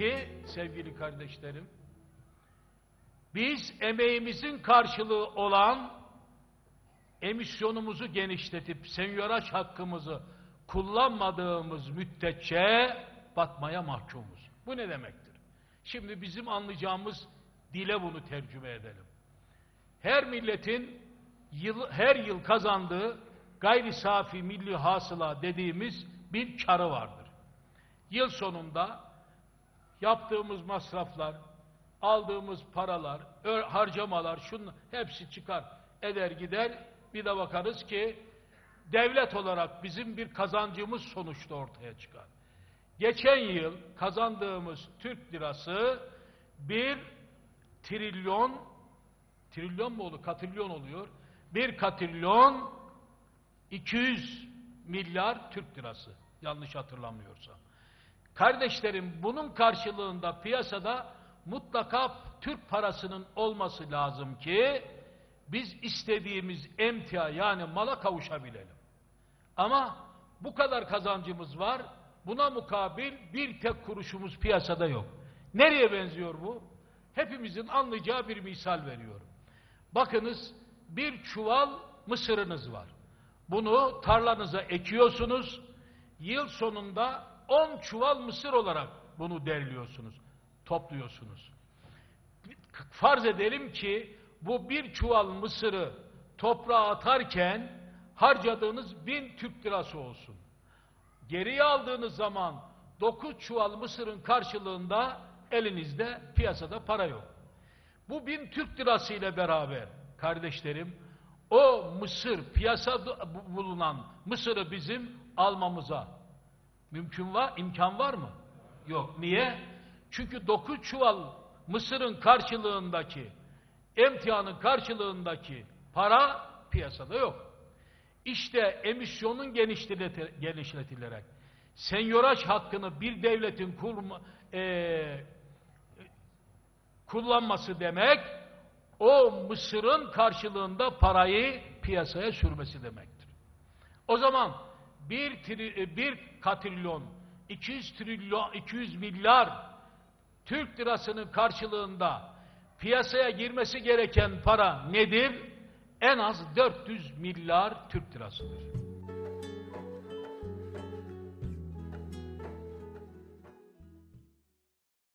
ki sevgili kardeşlerim, biz emeğimizin karşılığı olan emisyonumuzu genişletip senyöraj hakkımızı kullanmadığımız müddetçe batmaya mahkumuz. Bu ne demektir? Şimdi bizim anlayacağımız dile bunu tercüme edelim. Her milletin yıl, her yıl kazandığı gayri safi milli hasıla dediğimiz bir karı vardır. Yıl sonunda yaptığımız masraflar, aldığımız paralar, harcamalar, şunun hepsi çıkar, eder gider. Bir de bakarız ki devlet olarak bizim bir kazancımız sonuçta ortaya çıkar. Geçen yıl kazandığımız Türk lirası bir trilyon, trilyon mu oluyor, katrilyon oluyor, bir katrilyon 200 milyar Türk lirası yanlış hatırlamıyorsam. Kardeşlerim bunun karşılığında piyasada mutlaka Türk parasının olması lazım ki biz istediğimiz emtia yani mala kavuşabilelim. Ama bu kadar kazancımız var. Buna mukabil bir tek kuruşumuz piyasada yok. Nereye benziyor bu? Hepimizin anlayacağı bir misal veriyorum. Bakınız bir çuval mısırınız var. Bunu tarlanıza ekiyorsunuz. Yıl sonunda 10 çuval mısır olarak bunu derliyorsunuz, topluyorsunuz. Farz edelim ki bu bir çuval mısırı toprağa atarken harcadığınız bin Türk lirası olsun. Geriye aldığınız zaman 9 çuval mısırın karşılığında elinizde piyasada para yok. Bu bin Türk lirası ile beraber kardeşlerim o mısır piyasada bu- bulunan mısırı bizim almamıza mümkün var, imkan var mı? Yok. Niye? Çünkü 9 çuval mısırın karşılığındaki emtianın karşılığındaki para piyasada yok. İşte emisyonun genişleti- genişletilerek senyoraj hakkını bir devletin kurma, eee, kullanması demek o mısırın karşılığında parayı piyasaya sürmesi demektir. O zaman bir, tri- e, bir katrilyon 200 trilyon 200 milyar Türk lirasının karşılığında piyasaya girmesi gereken para nedir? En az 400 milyar Türk lirasıdır.